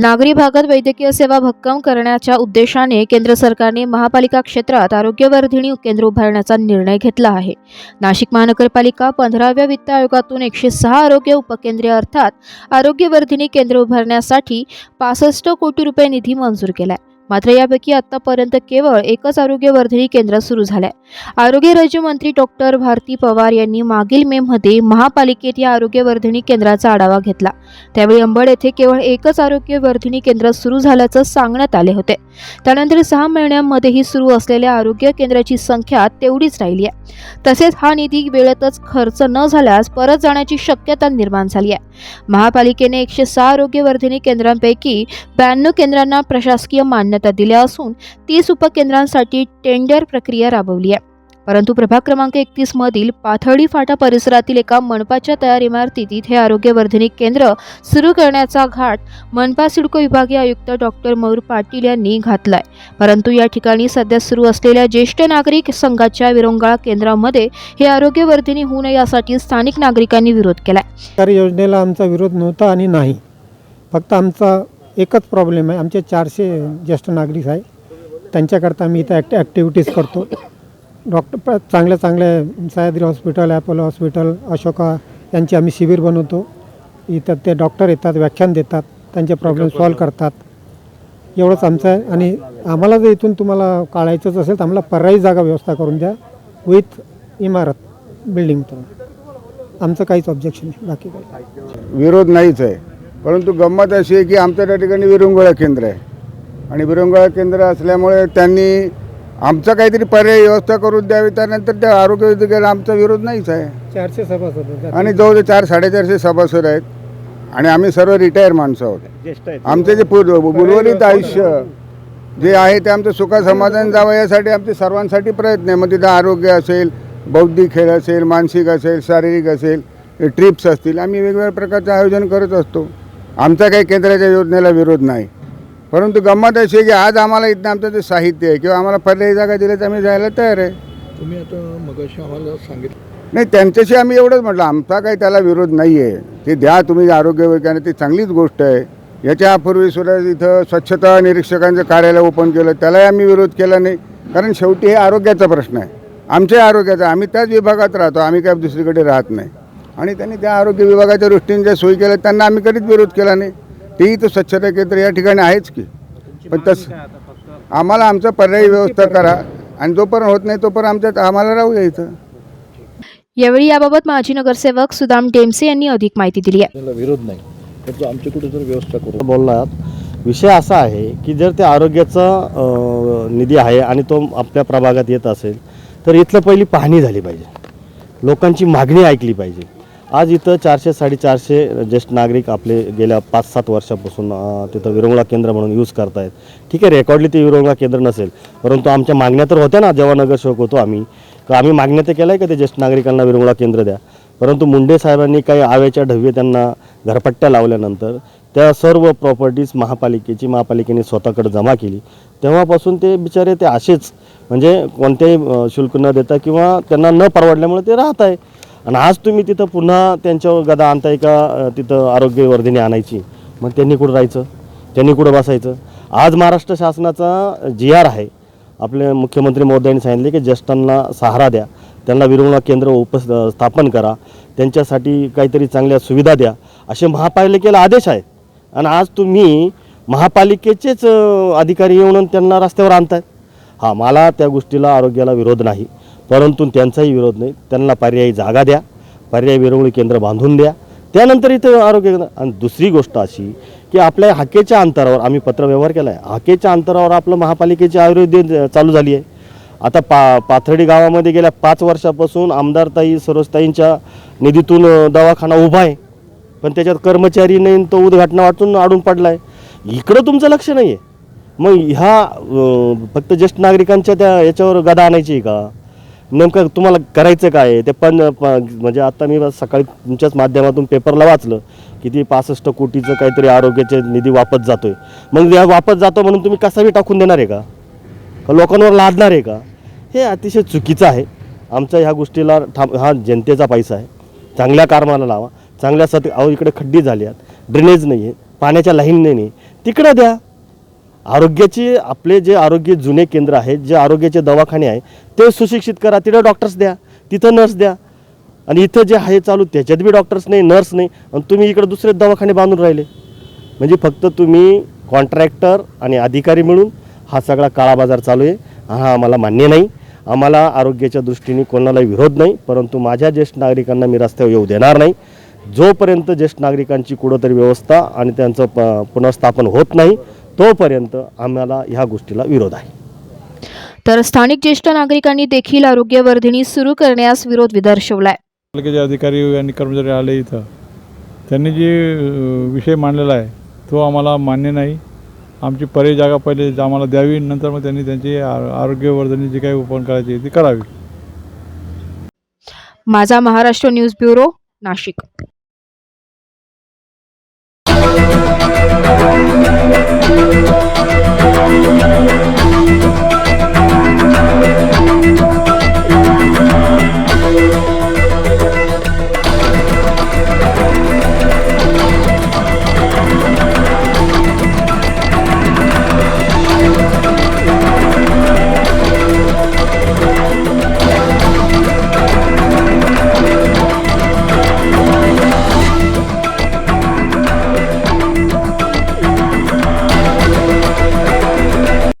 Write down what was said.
नागरी भागात वैद्यकीय सेवा भक्कम करण्याच्या उद्देशाने केंद्र सरकारने महापालिका क्षेत्रात आरोग्यवर्धिनी केंद्र उभारण्याचा निर्णय घेतला आहे. नाशिक महानगरपालिका पंधराव्या वित्त आयोगातून एकशे सहा आरोग्य उपकेंद्रे अर्थात आरोग्यवर्धिनी केंद्र उभारण्यासाठी पासष्ट कोटी रुपये निधी मंजूर केलाय. मात्र यापैकी आतापर्यंत केवळ एकच आरोग्यवर्धिनी केंद्र सुरू झालंय. आरोग्य राज्यमंत्री डॉक्टर भारती पवार यांनी मागील मे मध्ये महापालिकेत या आरोग्यवर्धिनी केंद्राचा आढावा घेतला. त्यावेळी अंबड येथे केवळ एकच आरोग्यवर्धिनी केंद्र सुरू झाल्याचं सांगण्यात आले होते. त्यानंतर सहा महिन्यांमध्येही सुरू असलेल्या आरोग्य केंद्राची संख्या तेवढीच राहिली आहे. तसेच हा निधी वेळेतच खर्च न झाल्यास परत जाण्याची शक्यता निर्माण झाली आहे. महापालिकेने एकशे सहा आरोग्यवर्धिनी केंद्रांपैकी ब्याण्णव केंद्रांना प्रशासकीय मान्यता दिल्या असून तीस उपकेंद्रांसाठी टेंडर प्रक्रिया राबवली आहे. परंतु प्रभाग क्रमांक एकतीस मधील पाथर्डी फाटा परिसरातील एका मनपाच्या तयार इमारतीत इथे आरोग्यवर्धनी केंद्र सुरू करण्याचा घाट मनपा सिडको विभागीय आयुक्त डॉक्टर मयूर पाटील यांनी घातलाय. परंतु या ठिकाणी सध्या सुरू असलेल्या ज्येष्ठ नागरिक संघाच्या विरंगाळा केंद्रामध्ये हे आरोग्यवर्धिनी होऊ नये यासाठी स्थानिक नागरिकांनी विरोध केलाय. योजनेला आमचा विरोध नव्हता आणि नाही. फक्त आमचा एकच प्रॉब्लेम आहे. आमचे चारशे ज्येष्ठ नागरिक आहे. त्यांच्याकरता आम्ही इथं ॲक्ट ॲक्टिव्हिटीज करतो. डॉक्टर चांगल्या चांगल्या Sahyadri hospital Apollo hospital Ashoka यांचे आम्ही शिबिर बनवतो. इथं ते डॉक्टर येतात व्याख्यान देतात त्यांचे प्रॉब्लेम सॉल्व करतात. एवढंच आमचं आहे. आणि आम्हाला जर इथून तुम्हाला काढायचंच असेल तर आम्हाला पर्यायी जागा व्यवस्था करून द्या विथ इमारत बिल्डिंगचं आमचं काहीच ऑब्जेक्शन नाही. बाकी काही. विरोध नाहीच आहे. परंतु गंमत अशी आहे की आमच्या त्या ठिकाणी विरंगुळा केंद्र आहे. आणि विरंगुळा केंद्र असल्यामुळे त्यांनी आमचा काहीतरी पर्याय व्यवस्था करून द्यावी त्यानंतर त्या आरोग्य विभागाला आमचा विरोध नाहीच आहे. चारशे सभासद. आणि जवळजवळ चार साडेचारशे सभासद आहेत. आणि आम्ही सर्व रिटायर माणसं आहोत. आमचे जे पूर्व उर्वरित आयुष्य जे आहे ते आमचं सुखा समाधान जावं यासाठी आमचे सर्वांसाठी प्रयत्न आहे. मग तिथं आरोग्य असेल बौद्धिक खेळ असेल मानसिक असेल शारीरिक असेल ट्रिप्स असतील आम्ही वेगवेगळ्या प्रकारचं आयोजन करत असतो. आमचा काही केंद्राच्या योजनेला विरोध नाही. परंतु गंमत अशी आहे की आज आम्हाला इथं आमचं जे साहित्य आहे किंवा आम्हाला पर्यायी जागा दिली तर आम्ही जायला तयार आहे. तुम्ही आता मगाशी आम्हाला सांगितलं नाही त्यांच्याशी आम्ही एवढंच म्हटलं आमचा काही त्याला विरोध नाही आहे. ते द्या तुम्ही आरोग्य विज्ञान ती चांगलीच गोष्ट आहे. याच्यापूर्वी सुद्धा इथं स्वच्छता निरीक्षकांचं कार्यालय ओपन केलं त्यालाही आम्ही विरोध केला नाही. कारण शेवटी हे आरोग्याचा प्रश्न आहे. आमच्या आरोग्याचा आम्ही त्याच विभागात राहतो आम्ही काय दुसरीकडे राहत नाही. आणि त्यांनी त्या आरोग्य विभागाच्या दृष्टीने ज्या सोयी केल्या त्यांना आम्ही कधीच विरोध केला नाही. तेही तर स्वच्छता केंद्र या ठिकाणी आहेच की. पण तसं आम्हाला आमचा पर्यायी व्यवस्था करा. आणि जोपर्यंत होत नाही तोपर्यंत आमच्यात आम्हाला राहू या इथं. यावेळी याबाबत माजी नगरसेवक सुदाम टेमसे यांनी अधिक माहिती दिली आहे. विरोध नाही. परंतु आमची कुठे जर व्यवस्था करू बोललात विषय असा आहे की जर त्या आरोग्याचा निधी आहे आणि तो आपल्या प्रभागात येत असेल तर इथलं पहिली पाहणी झाली पाहिजे. लोकांची मागणी ऐकली पाहिजे. आज इथं चारशे साडेचारशे ज्येष्ठ नागरिक आपले गेल्या पाच सात वर्षापासून तिथं विरंगुळा केंद्र म्हणून यूज करतायत. ठीक आहे रेकॉर्डली ते विरंगुळा केंद्र नसेल परंतु आमच्या मागण्या तर होत्या ना जेव्हा नगरसेवक होतो आम्ही. तर आम्ही मागण्या तर केल्या आहे का ते ज्येष्ठ नागरिकांना विरंगुळा केंद्र द्या? परंतु मुंडे साहेबांनी काही आव्याच्या ढवे त्यांना घरपट्ट्या लावल्यानंतर त्या सर्व प्रॉपर्टीज महापालिकेची महापालिकेने स्वतःकडे जमा केली. तेव्हापासून ते बिचारे ते असेच म्हणजे कोणतेही शुल्क न देता किंवा त्यांना न परवडल्यामुळे ते राहत आहे आणि आज तुम्ही तिथं पुन्हा त्यांच्यावर गदा आणताय का तिथं आरोग्यवर्धिनी आणायची. मग त्यांनी कुठं राहायचं? त्यांनी कुठं बसायचं? आज महाराष्ट्र शासनाचा जी आर आहे आपले मुख्यमंत्री महोदयांनी सांगितले की ज्येष्ठांना सहारा द्या त्यांना विरंगुळा केंद्र उप स्थापन करा त्यांच्यासाठी काहीतरी चांगल्या सुविधा द्या असे महापालिकेला आदेश आहेत आणि आज तुम्ही महापालिकेचेच अधिकारी येऊन त्यांना रस्त्यावर आणतायत हा मला त्या गोष्टीला आरोग्याला विरोध नाही. परंतु त्यांचाही विरोध नाही. त्यांना पर्यायी जागा द्या पर्यायी विरंगुळी केंद्र बांधून द्या. त्यानंतर इथं आरोग्य केंद्र आणि दुसरी गोष्ट अशी की आपल्या हाकेच्या अंतरावर आम्ही पत्रव्यवहार केला आहे हाकेच्या अंतरावर आपलं महापालिकेची आयुर्वेद चालू झाली आहे. आता पा पाथर्डी गावामध्ये गेल्या पाच वर्षापासून आमदारताई सरोजताईंच्या निधीतून दवाखाना उभा आहे. पण त्याच्यात कर्मचारी नाही तो उद्घाटना वाटून अडून पडला आहे इकडं तुमचं लक्ष नाही आहे मग ह्या फक्त ज्येष्ठ नागरिकांच्या त्या याच्यावर गदा आणायची आहे का? नेमकं तुम्हाला करायचं काय आहे? ते पण प- म्हणजे आता मी सकाळी तुमच्याच माध्यमातून पेपरला वाचलं की पासष्ट कोटीचं काहीतरी आरोग्याचे निधी वापस जातोय. मग या वापस जातो म्हणून तुम्ही कसाही टाकून देणार आहे का? लोकांवर लादणार आहे का? हे अतिशय चुकीचं आहे. आमच्या ह्या गोष्टीला थांब हा जनतेचा पैसा आहे. चांगल्या कारमाला लावा. चांगल्या सत अहो इकडे खड्डी झाली आहेत. ड्रेनेज नाही आहे. पाण्याच्या लाईन नाही तिकडं द्या. आरोग्याचे आपले जे आरोग्य जुने केंद्र आहेत जे आरोग्याचे दवाखाने आहे ते सुशिक्षित करा. तिथं डॉक्टर्स द्या तिथं नर्स द्या. आणि इथं जे आहे चालू त्याच्यात बी डॉक्टर्स नाही नर्स नाही. आणि तुम्ही इकडं दुसरे दवाखाने बांधून राहिले. म्हणजे फक्त तुम्ही कॉन्ट्रॅक्टर आणि अधिकारी मिळून हा सगळा काळा बाजार चालू आहे. हा आम्हाला मान्य नाही. आम्हाला आरोग्याच्या दृष्टीने कोणालाही विरोध नाही. परंतु माझ्या ज्येष्ठ नागरिकांना मी रस्त्यावर येऊ देणार नाही. जोपर्यंत ज्येष्ठ नागरिकांची कुठंतरी व्यवस्था आणि त्यांचं प पुनर्स्थापन होत नाही तोपर्यंत आम्हाला ह्या गोष्टीला विरोध आहे. तर स्थानिक ज्येष्ठ नागरिकांनी देखील आरोग्यवर्धिनी सुरू करण्यास विरोध दर्शवलाय पालिकेचे अधिकारी आणि कर्मचारी आले इथं. त्यांनी जे विषय मांडलेला आहे तो आम्हाला मान्य नाही. आमची पर्यायी जागा पहिले आम्हाला द्यावी नंतर मग त्यांनी त्यांची आरोग्यवर्धनी जी काही ओपन करायची ती करावी. Majha Maharashtra news bureau Nashik. Thank you.